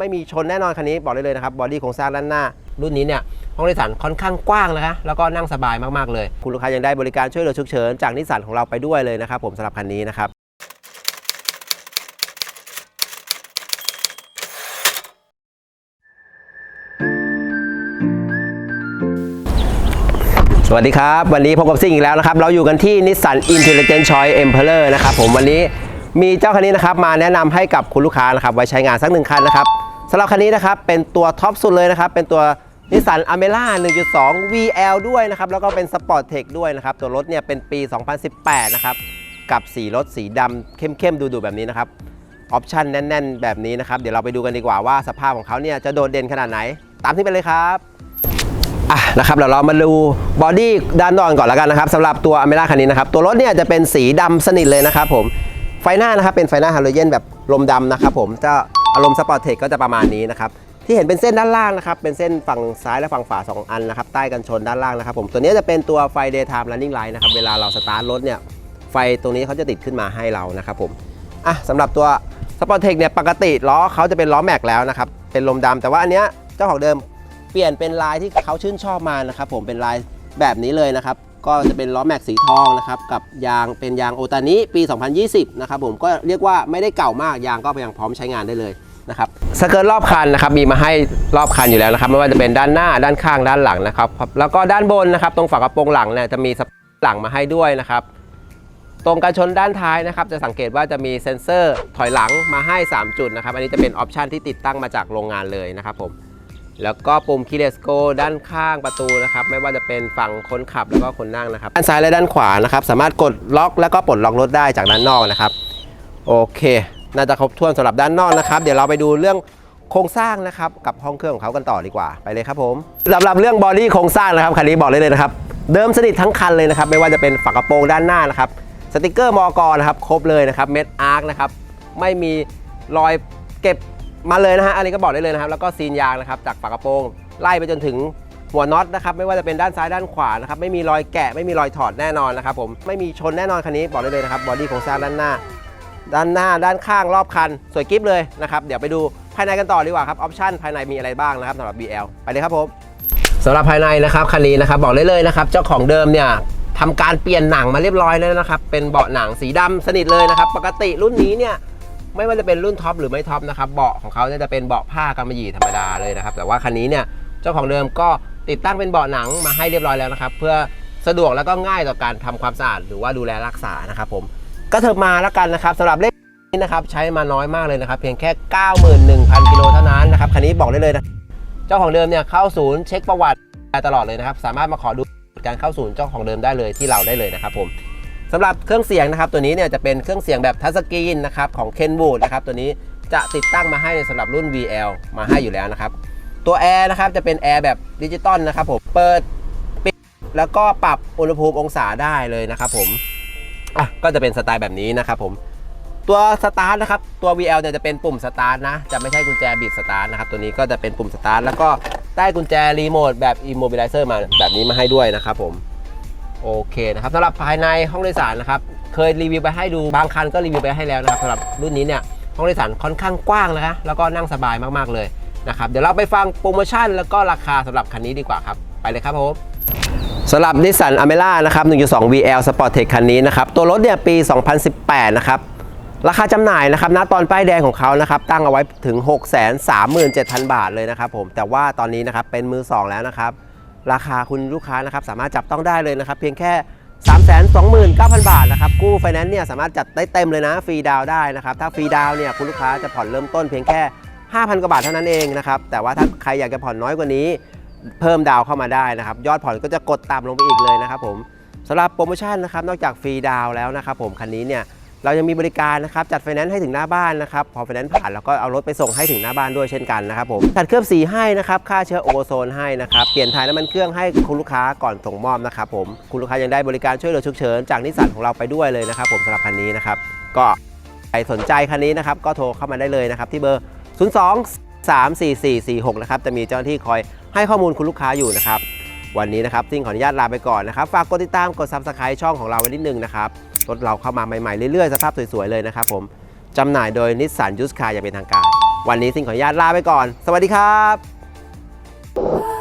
ไม่มีชนแน่นอนคันนี้บอกได้เลยนะครับบอดี้โครงสร้างด้านหน้า รุ่นนี้เนี่ยห้องโดยสารค่อนข้างกว้างนะคะแล้วก็นั่งสบายมากๆเลย คุณลูกค้ายังได้บริการช่วยเหลือฉุกเฉินจากนิสสันของเราไปด้วยเลยนะครับผมสำหรับคันนี้นะครับสวัสดีครับ วันนี้พบกับซิ่งอีกแล้วนะครับ เราอยู่กันที่ Nissan Intelligent Choice Emperor นะครับผมวันนี้มีเจ้าคันนี้นะครับมาแนะนำให้กับคุณลูกค้านะครับไว้ใช้งานสักหนึ่งคันนะครับ สำหรับคันนี้นะครับเป็นตัวท็อปสุดเลยนะครับเป็นตัว Nissan Almera 1.2 VL ด้วยนะครับแล้วก็เป็น Sport Tech ด้วยนะครับตัวรถเนี่ยเป็นปี 2018 นะครับกับสีรถสีดำเข้มๆดูๆแบบนี้นะครับออปชันแน่น ๆ แบบนี้นะครับเดี๋ยวเราไปดูกันดีกว่าว่าสภาพของเขาเนี่ยจะโดดเด่นขนาดไหน ตามที่ไปเลยครับอะนะครับเดี๋ยวเรามาดูบอดี้ด้านนอกก่อนแล้วกันนะครับสำหรับตัวอเมร่าคันนี้นะครับตัวรถเนี่ยจะเป็นสีดำสนิทเลยนะครับผมไฟหน้านะครับเป็นไฟหน้าฮาโลเจนแบบลมดำนะครับผมจะ อารมณ์สปอร์ตเทคก็จะประมาณนี้นะครับที่เห็นเป็นเส้นด้านล่างนะครับเป็นเส้นฝั่งซ้ายและฝั่งขวาสองอันนะครับใต้กันชนด้านล่างนะครับผมตัวนี้จะเป็นตัวไฟ daytime running light นะครับเวลาเราสตาร์ทรถเนี่ยไฟตรงนี้เขาจะติดขึ้นมาให้เรานะครับผมอะสำหรับตัวสปอร์ตเทคเนี่ยปกติล้อเขาจะเป็นล้อแม็กแล้วนะครับเป็นลมดำแต่ว่าอันเนี้ยเจ้าของเดิมเปลี่ยนเป็นลายที่เขาชื่นชอบมานะครับผมเป็นลายแบบนี้เลยนะครับก็จะเป็นล้อแม็กสีทองนะครับกับยางเป็นยางโอตานิปี 2020 นะครับผมก็เรียกว่าไม่ได้เก่ามากยางก็ยังพร้อมใช้งานได้เลย นะครับสเกิร์ตรอบคันนะครับมีมาให้รอบคันอยู่แล้วนะครับไม่ว่าจะเป็นด้านหน้าด้านข้างด้านหลังนะครับแล้วก็ด้านบนนะครับตรงฝากระโปรงหลังเนี่ยจะมีสปหลังมาให้ด้วยนะครับตรงกันชนด้านท้ายนะครับจะสังเกตว่าจะมีเซ็นเซอร์ถอยหลังมาให้ 3 จุดนะครับอันนี้จะเป็นออปชันที่ติดตั้งมาจากโรงงานเลยนะครับผมแล้วก็ปุ่มคีเลสโกด้านข้างประตูนะครับไม่ว่าจะเป็นฝั่งคนขับแล้วก็คนนั่งนะครับด้านซ้ายและด้านขวานะครับสามารถกดล็อกแล้วก็ปลดล็อกรถได้จากด้านนอกนะครับโอเค น่าจะครบถ้วนสำหรับด้านนอกนะครับ เดี๋ยวเราไปดูเรื่องโครงสร้างนะครับกับห้องเครื่องของเขากันต่อดีกว่าไปเลยครับผมสำหรับเรื่องบอดี้โครงสร้างนะครับคันนี้บอกเลยเลยนะครับเดิมสนิททั้งคันเลยนะครับไม่ว่าจะเป็นฝากระโปรงด้านหน้านะครับสติกเกอร์มอกนะครับครบเลยนะครับเม็ดอาร์คนะครับไม่มีรอยเก็บมาเลยนะฮะอันนี้ก็บอกได้เลยนะครับแล้วก็ซีนยางนะครับจากฝากระโปรงไล่ไปจนถึงหัวน็อตนะครับไม่ว่าจะเป็นด้านซ้ายด้านขวานะครับไม่มีรอยแกะไม่มีรอยถอดแน่นอนนะครับผมไม่มีชนแน่นอนคันนี้บอกได้เลยนะครับบอดี้โครงสร้างด้านหน้า ด้านหน้าด้านข้างรอบคัน สวยกิ๊บเลยนะครับ เดี๋ยวไปดูภายในกันต่อดีกว่าครับออปชั่นภายในมีอะไรบ้างนะครับสำหรับ BL ไปเลยครับผมสำหรับภายในนะครับคันนี้นะครับบอกได้เลยนะครับเจ้าของเดิมเนี่ยทำการเปลี่ยนหนังมาเรียบร้อยแล้วนะครับ เป็นเบาะหนังสีดำสนิทเลยนะครับ ปกติรุ่นนี้เนี่ยไม่ว่าจะเป็นรุ่นท็อปหรือไม่ท็อปนะครับเบาะของเขาจะเป็นเบาะผ้ากำมะหยี่ธรรมดาเลยนะครับ แต่ว่าคันนี้เนี่ยเจ้าของเดิมก็ติดตั้งเป็นเบาะหนังมาให้เรียบร้อยแล้วนะครับ เพื่อสะดวกแล้วก็ง่ายต่อการทำความสะอาดหรือว่าดูแลรักษานะครับผม ก็เถิบมาแล้วกันนะครับสำหรับเลขนี้นะครับใช้มาน้อยมากเลยนะครับ เพียงแค่ 91,000 กิโลเท่านั้นนะครับคันนี้บอกได้เลยนะเจ้าของเดิมเนี่ยเข้าศูนย์เช็คประวัติได้ตลอดเลยนะครับ สามารถมาขอดูการเข้าศูนย์เจ้าของเดิมได้เลยที่เราได้เลยนะครับผมสำหรับเครื่องเสียงนะครับตัวนี้เนี่ยจะเป็นเครื่องเสียงแบบทัชสกรีนนะครับของ Kenwood นะครับตัวนี้จะติดตั้งมาให้สำหรับรุ่น VL มาให้อยู่แล้วนะครับ ตัวแอร์นะครับจะเป็นแอร์แบบดิจิตอลนะครับผม เปิด ปิด แล้วก็ปรับอุณหภูมิองศาได้เลยนะครับผม อะก็จะเป็นสไตล์แบบนี้นะครับผมตัวสตาร์ทนะครับตัว VL เนี่ยจะเป็นปุ่มสตาร์ทนะจะไม่ใช่กุญแจบิดสตาร์ทนะครับตัวนี้ก็จะเป็นปุ่มสตาร์ทแล้วก็ได้กุญแจรีโมทแบบ Immobilizer มาแบบนี้มาให้ด้วยนะครับผมโอเคนะครับสำหรับภายในห้องโดยสารนะครับเคยรีวิวไปให้ดูบางคันก็รีวิวไปให้แล้วนะครับสำหรับรุ่นนี้เนี่ยห้องโดยสารค่อนข้างกว้างนะคะแล้วก็นั่งสบายมากๆเลยนะครับเดี๋ยวเราไปฟังโปรโมชั่นแล้วก็ราคาสำหรับคันนี้ดีกว่าครับไปเลยครับผม สำหรับ Nissan a m e r a นะครับ 1.2 VL Sport Tech คันนี้นะครับ ตัวรถเนี่ยปี 2018 นะครับ ราคาจำหน่ายนะครับณตอนป้ายแดงของเขานะครับ ตั้งเอาไว้ถึง 637,000 บาทเลยนะครับผม แต่ว่าตอนนี้นะครับเป็นมือ 2 แล้วนะครับ ราคาคุณลูกค้านะครับสามารถจับต้องได้เลยนะครับ เพียงแค่ 329,000 บาทนะครับ กู้ไฟแนนซ์เนี่ยสามารถจัดได้เต็มเลยนะ ฟรีดาวได้นะครับ ถ้าฟรีดาวเนี่ยคุณลูกค้าจะผ่อนเริ่มต้นเพียงแค่ 5,000 กว่าบาทเท่านั้นเองนะครับ แต่ว่าถ้าใครอยากจะผ่อนน้อยกว่านี้ เพิ่มดาวเข้ามาได้นะครับ ยอดผ่อนก็จะกดต่ำลงไปอีกเลยนะครับผมสำหรับโปรโมชั่นนะครับนอกจากฟรีดาวแล้วนะครับผมคันนี้เนี่ยเรายังมีบริการนะครับจัดไฟแนนซ์ให้ถึงหน้าบ้านนะครับพอไฟแนนซ์ผ่านเราก็เอารถไปส่งให้ถึงหน้าบ้านด้วยเช่นกันนะครับผมจัดเคลือบสีให้นะครับค่าเชื้อโอโซนให้นะครับเปลี่ยนถ่ายน้ำมันเครื่องให้คุณลูกค้าก่อนส่งมอบนะครับผมคุณลูกค้ายังได้บริการช่วยเหลือฉุกเฉินจากนิสสันของเราไปด้วยเลยนะครับผมสำหรับคันนี้นะครับก็ใครสนใจคันนี้นะครับก็โทรเข้ามาได้เลยนะครับที่เบอร์ 02 34446 นะครับจะมีเจ้าหน้าที่คอยให้ข้อมูลคุณลูกค้าอยู่นะครับ วันนี้นะครับซิ่งขออนุญาตลาไปก่อนนะครับ ฝากกดติดตามกด subscribe ช่องของเราไว้นิดนึงนะครับรถเราเข้ามาใหม่ๆเรื่อยๆสภาพสวยๆเลยนะครับผมจำหน่ายโดยนิสสันยูสคาอย่างเป็นทางการ วันนี้ซิ่งขออนุญาตลาไปก่อน สวัสดีครับ